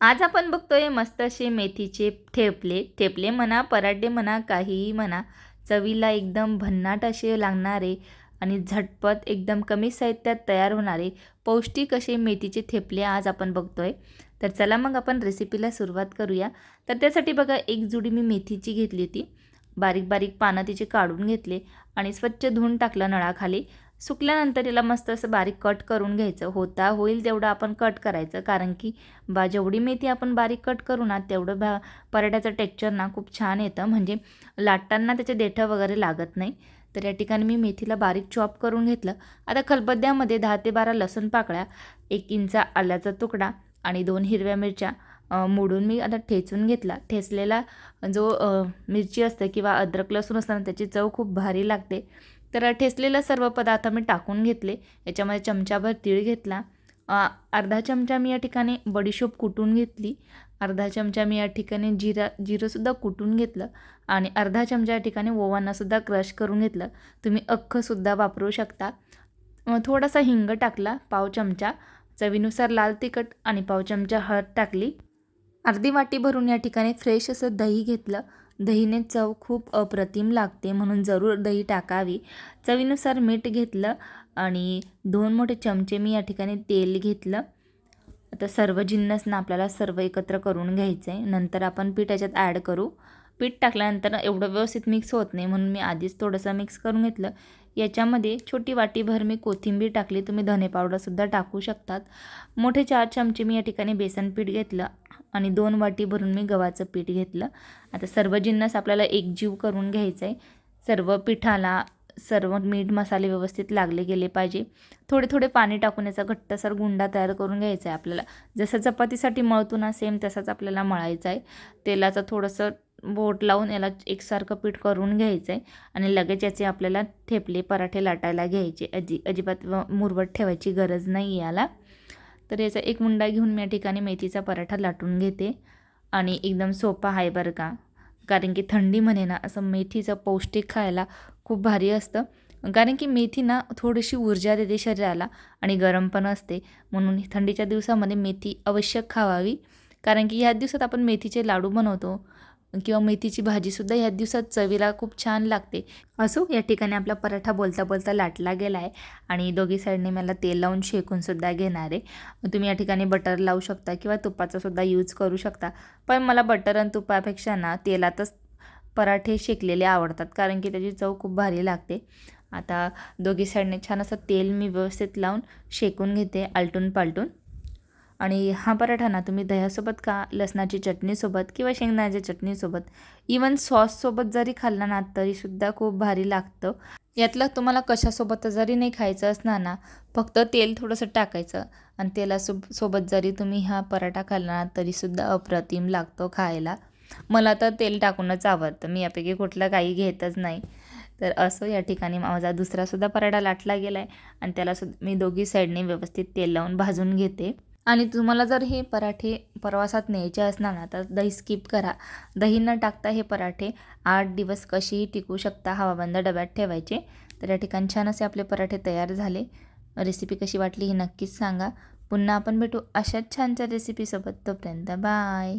आज आपण बघतोय मस्त असे मेथीचे ठेपले. ठेपले म्हणा पराठे म्हणा काहीही म्हणा चवीला एकदम भन्नाट असे लागणारे आणि झटपट एकदम कमी साहित्यात तयार होणारे पौष्टिक असे मेथीचे थेपले आज आपण बघतोय. तर चला मग आपण रेसिपीला सुरुवात करूया. तर त्यासाठी बघा एक जुडी मी मेथीची घेतली होती. बारीक बारीक पानं तिचे काढून घेतले आणि स्वच्छ धुवून टाकलं नळाखाली. सुकल्यानंतर तिला मस्त असं बारीक कट करून घ्यायचं. होता होईल तेवढं आपण कट करायचं. कारण की बा जेवढी मेथी आपण बारीक कट करू ना तेवढं भा पराठ्याचं टेक्चर ना खूप छान येतं. म्हणजे लाटताना त्याचे देठं वगैरे लागत नाही. तर या ठिकाणी मी मेथीला बारीक चॉप करून घेतलं. आता खलबद्द्यामध्ये दहा ते बारा लसूण पाकळ्या एक इंचा आल्याचा तुकडा आणि दोन हिरव्या मिरच्या मोडून मी आता ठेचून घेतला. ठेचलेला जो मिरची असते किंवा अद्रक लसूण असतं ना त्याची चव खूप भारी लागते. तर ठेसलेला सर्व पदार्थ मी टाकून घेतले. याच्यामध्ये चमचाभर तीळ घेतला. अर्धा चमचा मी या ठिकाणी बडीशोप कुटून घेतली. अर्धा चमचा मी या ठिकाणी जिरा जिरंसुद्धा कुटून घेतलं. आणि अर्धा चमचा या ठिकाणी ओवांनासुद्धा क्रश करून घेतलं. तुम्ही अख्खंसुद्धा वापरू शकता. थोडासा हिंग टाकला पाव चमचा. चवीनुसार लाल तिखट आणि पाव चमचा हळद टाकली. अर्धी वाटी भरून या ठिकाणी फ्रेश असं दही घेतलं. दहीने चव खूप अप्रतिम लागते म्हणून जरूर दही टाकावी. चवीनुसार मीठ घेतलं आणि दोन मोठे चमचे मी या ठिकाणी तेल घेतलं. आता सर्व जिन्नसनं आपल्याला सर्व एकत्र करून घ्यायचं आहे नंतर आपण पीठ याच्यात ॲड करू. पीठ टाकल्यानंतर एवढं व्यवस्थित मिक्स होत नाही म्हणून मी आधीच थोडंसं मिक्स करून घेतलं. याच्यामध्ये छोटी वाटीभर मी कोथिंबीर टाकली. तुम्ही धने पावडरसुद्धा टाकू शकतात. मोठे चार चमचे मी या ठिकाणी बेसन पीठ घेतलं. आणि दोन वाटी भरून मी गव्हाचं पीठ घेतलं. आता सर्व जिन्नस आपल्याला एकजीव करून घ्यायचं आहे सर्व पिठाला सर्व मीठ मसाले व्यवस्थित लागले गेले पाहिजे. थोडे थोडे पाणी टाकून याचा घट्टसर गुंडा तयार करून घ्यायचा आहे आपल्याला. जसं चपातीसाठी मळतो ना सेम तसाच आपल्याला मळायचा आहे तेलाचं थोडंसं बोट लावून याला एकसारखं पीठ करून घ्यायचं आहे आणि लगेच याचे आपल्याला ठेपले पराठे लाटायला घ्यायचे. अजि अजिबात व- मुरवट ठेवायची गरज नाही याला. तर याचा एक मुंडा घेऊन मी या ठिकाणी मेथीचा पराठा लाटून घेते. आणि एकदम सोपा आहे बरं का. कारण की थंडीमध्ये ना असं मेथीचं पौष्टिक खायला खूप भारी असतं. कारण की मेथी ना थोडीशी ऊर्जा देते शरीराला आणि गरम पण असते. म्हणून थंडीच्या दिवसामध्ये मेथी आवश्यक खावावी. कारण की ह्या दिवसात आपण मेथीचे लाडू बनवतो. किंवा मेथीची भाजीसुद्धा ह्या दिवसात चवीला खूप छान लागते. असो या ठिकाणी आपला पराठा बोलता बोलता लाटला गेला आहे आणि दोघी साईडने मला तेल लावून शेकूनसुद्धा घेणार आहे. तुम्ही या ठिकाणी बटर लावू शकता किंवा तुपाचासुद्धा यूज करू शकता. पण मला बटर आणि तुपापेक्षा ना तेलातच पराठे शेकलेले आवडतात कारण की त्याची चव खूप भारी लागते. आता दोघी साईडने छान असं तेल मी व्यवस्थित लावून शेकून घेते आलटून पालटून. आणि हा पराठा ना तुम्ही दह्यासोबत का लसणाची चटणीसोबत किंवा शेंगदाण्याच्या चटणीसोबत इवन सॉससोबत जरी खाल्ला ना तरीसुद्धा खूप भारी लागतं. यातलं तुम्हाला कशासोबत जरी नाही खायचं असणार ना फक्त तेल थोडंसं टाकायचं. आणि तेलासो सोबत जरी तुम्ही हा पराठा खाल्ला ना तरीसुद्धा अप्रतिम लागतो खायला. मला तर तेल टाकूनच आवडतं. मी यापैकी कुठलं काही घेतच नाही. तर असं या ठिकाणी माझा दुसरासुद्धा पराठा लाटला गेला आहे आणि त्यालासुद्धा मी दोघी साईडने व्यवस्थित तेल लावून भाजून घेते. आणि तुम्हाला जर हे पराठे प्रवासात न्यायचे असणार ना तर दही स्किप करा. दही न टाकता हे पराठे आठ दिवस कशीही टिकू शकता हवाबंद डब्यात ठेवायचे. तर या ठिकाणी छान असे आपले पराठे तयार झाले. रेसिपी कशी वाटली ही नक्कीच सांगा. पुन्हा आपण भेटू अशाच छानच्या रेसिपीसोबत तोपर्यंत बाय